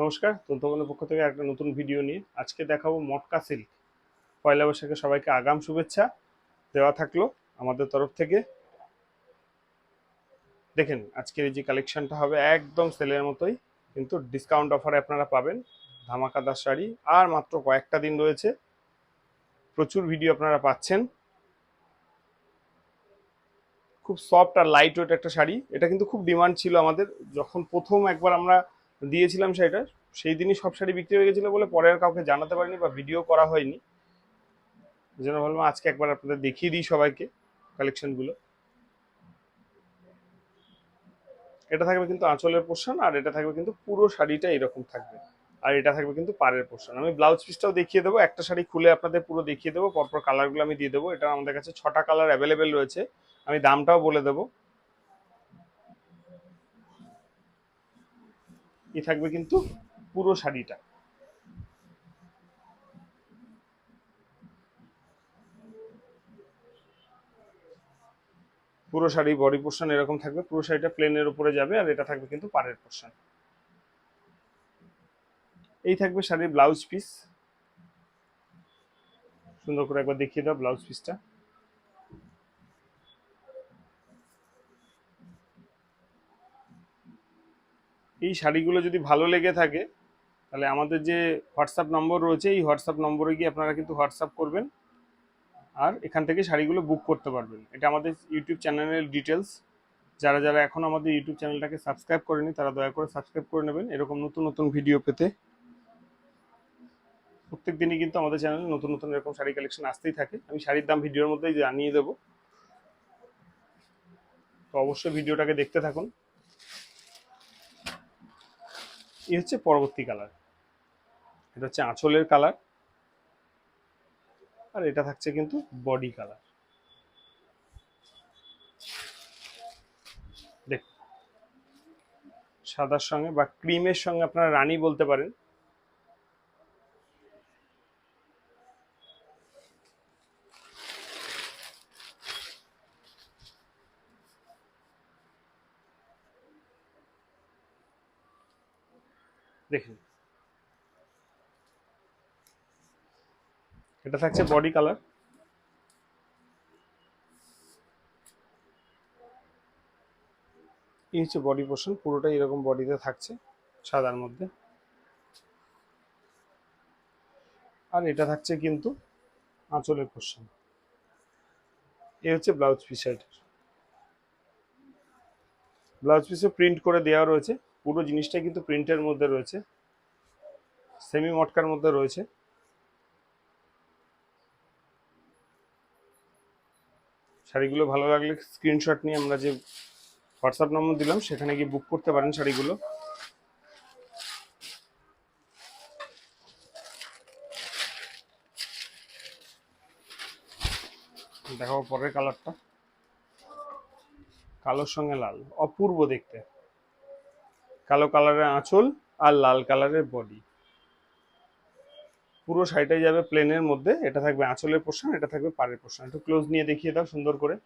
নমস্কার তন্ত্রবনের পক্ষ থেকে একটা নতুন ভিডিও নিয়ে আজকে দেখাবো মটকা সিল্ক পয়লা বৈশাখে সবাইকে আগাম শুভেচ্ছা দেওয়া থাকল আমাদের তরফ থেকে। দেখেন, আজকের এই যে কালেকশনটা হবে একদম সেলের মতোই, কিন্তু ডিসকাউন্ট অফারে আপনারা পাবেন ধামাকাদার শাড়ি আর মাত্র কয়েকটা দিন রয়েছে। প্রচুর ভিডিও আপনারা পাচ্ছেন। খুব সফট আর লাইট ওয়েট একটা শাড়ি। এটা কিন্তু খুব ডিমান্ড ছিল আমাদের। যখন প্রথম একবার আমরা দিয়েছিলাম শাড়িটা সেই দিনই সব শাড়ি বিক্রি হয়ে গেছিল বলে পরে আর কাউকে জানাতে পারিনি বা ভিডিও করা হয়নি। জন্য ভাবলাম আজকে একবার আপনাদের দেখিয়ে দিই সবাইকে কালেকশনগুলো এটা থাকবে কিন্তু আঁচলের পোর্শন আর এটা থাকবে কিন্তু পুরো শাড়িটা এরকম থাকবে। আর এটা থাকবে কিন্তু পাড়ের পোর্শন আমি ব্লাউজ পিসটাও দেখিয়ে দেবো, একটা শাড়ি খুলে আপনাদের পুরো দেখিয়ে দেবো, পরপর কালারগুলো আমি দিয়ে দেবো। এটা আমাদের কাছে ছটা কালার অ্যাভেলেবেল রয়েছে। আমি দামটাও বলে দেবো। এ থাকবে কিন্তু পুরো শাড়িটা। পুরো শাড়ি বডি পোর্শন এরকম থাকবে, পুরো শাড়িটা প্লেনের উপরে যাবে আর এটা থাকবে কিন্তু পাড়ের পোর্শন এই থাকবে শাড়ির ব্লাউজ পিস সুন্দর করে একবার দেখিয়ে দাও ব্লাউজ পিসটা এই শাড়িগুলো যদি ভালো লেগে থাকে, তাহলে আমাদের যে হোয়াটসঅ্যাপ নম্বর রয়েছে, এই হোয়াটসঅ্যাপ নম্বরে গিয়ে আপনারা কিন্তু হোয়াটসঅ্যাপ করবেন আর এখান থেকে শাড়িগুলো বুক করতে পারবেন। এটা আমাদের ইউটিউব চ্যানেলের ডিটেলস যারা যারা এখন আমাদের ইউটিউব চ্যানেলটাকে সাবস্ক্রাইব করেনি, তারা দয়া করে সাবস্ক্রাইব করে নেবেন। এরকম নতুন নতুন ভিডিও পেতে। প্রত্যেক দিনই কিন্তু আমাদের চ্যানেলে নতুন নতুন এরকম শাড়ি কালেকশন আসতেই থাকে। আমি শাড়ির দাম ভিডিওর মধ্যেই জানিয়ে দেবো। তো অবশ্যই ভিডিওটাকে দেখতে থাকুন। এই হচ্ছে পরবর্তী কালার এটা হচ্ছে আঁচলের কালার আর এটা থাকছে কিন্তু বডি কালার দেখ, সাদার সঙ্গে বা ক্রিমের সঙ্গে আপনারা রানী বলতে পারেন। দেখুন এটা থাকছে বডি কালার এই হচ্ছে বডি পোর্শন পুরোটাই এরকম বডিতে থাকছে, সাদার মধ্যে। আর এটা থাকছে কিন্তু আঁচলের পোর্শন এই হচ্ছে ব্লাউজ পিস ব্লাউজ পিসে প্রিন্ট করে দেওয়া রয়েছে। পুরো জিনিসটাই কিন্তু প্রিন্টের মধ্যে রয়েছে। সেমি মটকার মধ্যে রয়েছে। শাড়িগুলো ভালো লাগলে স্ক্রিনশট নিয়ে আমরা যে হোয়াটসঅ্যাপ নম্বর দিলাম, সেখানে গিয়ে বুক করতে পারেন শাড়িগুলো। দেখাবো পরের কালারটা কালোর সঙ্গে লাল, অপূর্ব দেখতে। কালো কালারের আঁচল আর লাল কালারের বডি পুরো শাড়িটাই যাবে প্লেনের মধ্যে। এটা থাকবে আঁচলের পোর্শন এটা থাকবে পাড়ের পোর্শন একটু ক্লোজ নিয়ে দেখিয়ে দাও সুন্দর করে।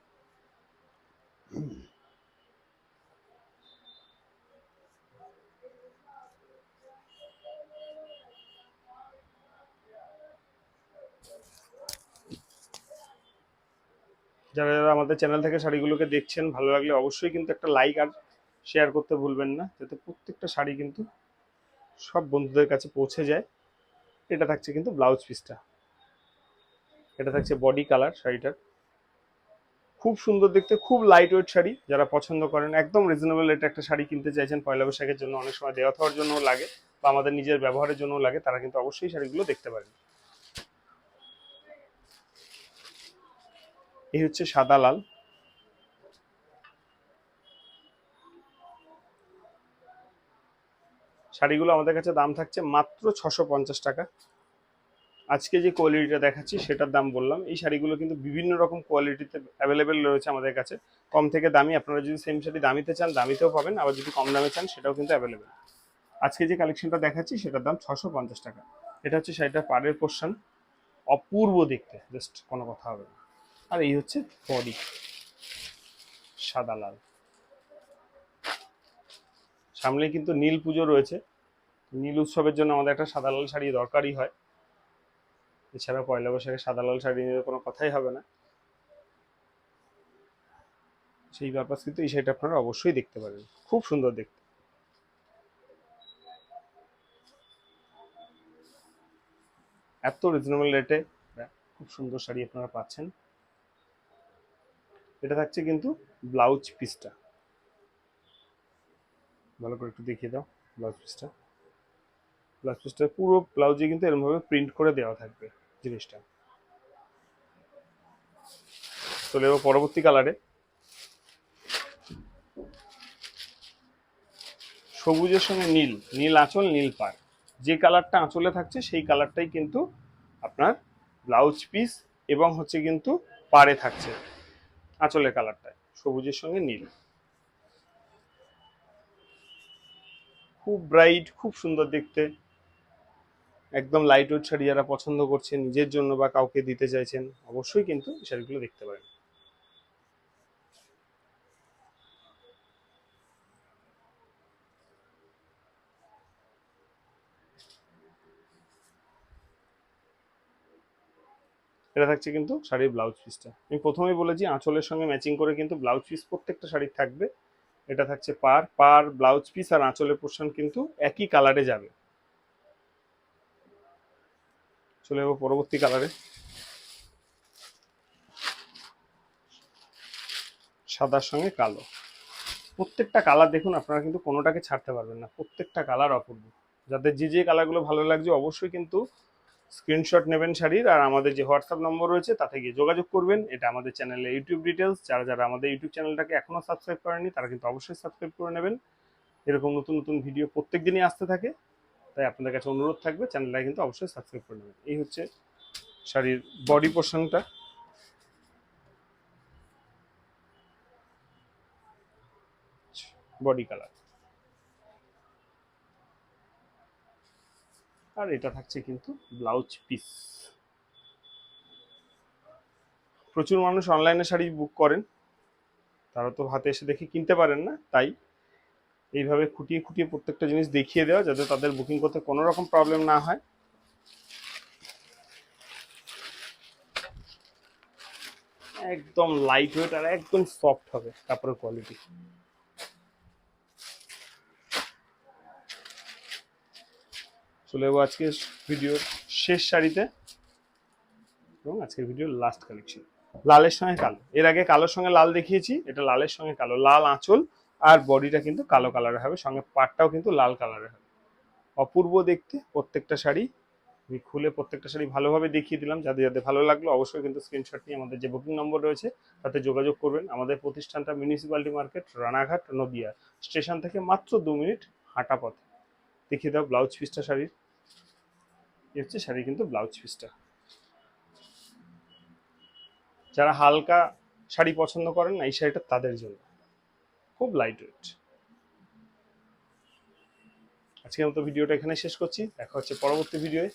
যারা যারা আমাদের চ্যানেল থেকে শাড়িগুলোকে দেখছেন, ভালো লাগলে অবশ্যই কিন্তু একটা লাইক আর শেয়ার করতে ভুলবেন না, যাতে প্রত্যেকটা শাড়ি কিন্তু সব বন্ধুদের কাছে পৌঁছে যায়। এটা থাকছে কিন্তু ব্লাউজ পিসটা এটা থাকছে বডি কালার শাড়িটার। খুব সুন্দর দেখতে, খুব লাইট ওয়েট শাড়ি, যারা পছন্দ করেন, একদম রিজনেবল রেটে একটা শাড়ি কিনতে চাইছেন, পয়লা বৈশাখের জন্য অনেক সময় দেওয়া থাওয়ার জন্যও লাগে, বা আমাদের নিজের ব্যবহারের জন্যও লাগে, তারা কিন্তু অবশ্যই শাড়িগুলো দেখতে পারেন। এই হচ্ছে সাদা লাল। শাড়িগুলো আমাদের কাছে দাম থাকছে মাত্র ছশো পঞ্চাশ টাকা। আজকে যে কোয়ালিটিটা দেখাচ্ছি, সেটার দাম বললাম। এই শাড়িগুলো কিন্তু বিভিন্ন রকম কোয়ালিটিতে অ্যাভেলেবেল রয়েছে আমাদের কাছে। কম থেকে দামি, আপনারা যদি সেম শাড়ি দামিতে চান, দামিতেও পাবেন। আবার যদি কম দামে চান, সেটাও কিন্তু অ্যাভেলেবেল আজকে যে কালেকশনটা দেখাচ্ছি, সেটার দাম ছশো পঞ্চাশ টাকা। এটা হচ্ছে শাড়িটার পাড়ের পোর্শন অপূর্ব দেখতে জাস্ট কোনো কথা হবে না। আর এই হচ্ছে বডি সাদা লাল। সামনে কিন্তু নীল পুজো রয়েছে। নীল উৎসবের জন্য আমাদের একটা সাদা লাল শাড়ি দরকারই হয়। এছাড়া পয়লা বৈশাখে সাদা লাল শাড়ি নিয়ে কোনো কথাই হবে না। সেই পারপাস কিন্তু এই শাড়িটা আপনারা অবশ্যই দেখতে পারেন। খুব সুন্দর দেখতে। এত রিজনেবল রেটে খুব সুন্দর শাড়ি আপনারা পাচ্ছেন। এটা থাকছে কিন্তু ব্লাউজ পিসটা ভালো করে একটু দেখিয়ে দাও ব্লাউজ পিসটা ব্লাউজ পিসটা পুরো ব্লাউজে কিন্তু এরকমভাবে প্রিন্ট করে দেওয়া থাকবে জিনিসটা। চলে যাব পরবর্তী কালারে সবুজের সঙ্গে নীল নীল আঁচল, নীল পাড়। যে কালারটা আঁচলে থাকছে সেই কালারটাই কিন্তু আপনার ব্লাউজ পিস এবং হচ্ছে কিন্তু পাড়ে থাকছে আঁচলের কালারটায় সবুজের সঙ্গে নীল। খুব ব্রাইট খুব সুন্দর দেখতে। একদম লাইট ওয়েট শাড়ি যারা পছন্দ করছেন নিজের জন্য বা কাউকে দিতে চাইছেন, অবশ্যই কিন্তু এই শাড়িগুলো দেখতে পারেন। এটা থাকছে কিন্তু শাড়ির ব্লাউজ পিসটা আমি প্রথমেই বলেছি, আঁচলের সঙ্গে ম্যাচিং করে কিন্তু ব্লাউজ পিস প্রত্যেকটা শাড়ির থাকবে। এটা থাকছে পার পার ব্লাউজ পিস আর আঁচলের পোর্শন কিন্তু একই কালারে যাবে। চলে যাব পরবর্তী কালারে সাদার সঙ্গে কালো। প্রত্যেকটা কালার দেখুন, আপনারা কিন্তু কোনোটাকে ছাড়তে পারবেন না। প্রত্যেকটা কালার অপূর্ব যাদের যে যে কালারগুলো ভালো লাগছে, অবশ্যই কিন্তু স্ক্রিনশট নেবেন শাড়ির আর আমাদের যে হোয়াটসঅ্যাপ নম্বর রয়েছে, তাতে গিয়ে যোগাযোগ করবেন। এটা আমাদের চ্যানেলে ইউটিউব ডিটেলস যারা যারা আমাদের ইউটিউব চ্যানেলটাকে এখনও সাবস্ক্রাইব করেনি তারা কিন্তু অবশ্যই সাবস্ক্রাইব করে নেবেন। এরকম নতুন নতুন ভিডিও প্রত্যেক দিনই আসতে থাকে। তাই আপনাদের কাছে অনুরোধ থাকবে, চ্যানেলটাকে কিন্তু অবশ্যই সাবস্ক্রাইব করে নেবেন। এই হচ্ছে শাড়ির বডি পোর্শনটা। Body colour. আর এটা থাকছে কিন্তু ব্লাউজ পিস। প্রচুর মানুষ অনলাইনে শাড়ি বুক করেন। তারা তো হাতে এসে দেখে কিনতে পারেন না, তাই এইভাবে খুঁটিয়ে খুঁটিয়ে প্রত্যেকটা জিনিস দেখিয়ে দেওয়া যাতে তাদের বুকিং করতে কোনো রকম প্রবলেম না হয়। একদম লাইট ওয়েট আর একদম সফট হবে কাপড়ের কোয়ালিটি চলে যাব আজকে ভিডিওর শেষ শাড়িতে এবং আজকের ভিডিওর লাস্ট কালেকশন লালের সঙ্গে কালো। এর আগে কালোর সঙ্গে লাল দেখিয়েছি, এটা লালের সঙ্গে কালো। লাল আঁচল আর বডিটা কিন্তু কালো কালারের হবে, সঙ্গে পাটটাও কিন্তু লাল কালারের হবে। অপূর্ব দেখতে প্রত্যেকটা শাড়ি। আমি খুলে প্রত্যেকটা শাড়ি ভালোভাবে দেখিয়ে দিলাম, যাদের যাদের ভালো লাগল অবশ্যই কিন্তু স্ক্রিনশট নিয়ে আমাদের যে বুকিং নম্বর রয়েছে, তাতে যোগাযোগ করবেন। আমাদের প্রতিষ্ঠানটা municipality market Ranaghat, Nadia. Station থেকে মাত্র দু মিনিট হাঁটা পথে। দেখিয়ে দাও ব্লাউজ পিসটা শাড়ির। এই হচ্ছে? শাড়ি কিন্তু ব্লাউজ পিসটা যারা হালকা শাড়ি পছন্দ করেন না, এই শাড়িটা তাদের জন্য। খুব লাইট ওয়েট আজকের মতো ভিডিওটা এখানে শেষ করছি। দেখা হচ্ছে পরবর্তী ভিডিওয়ে।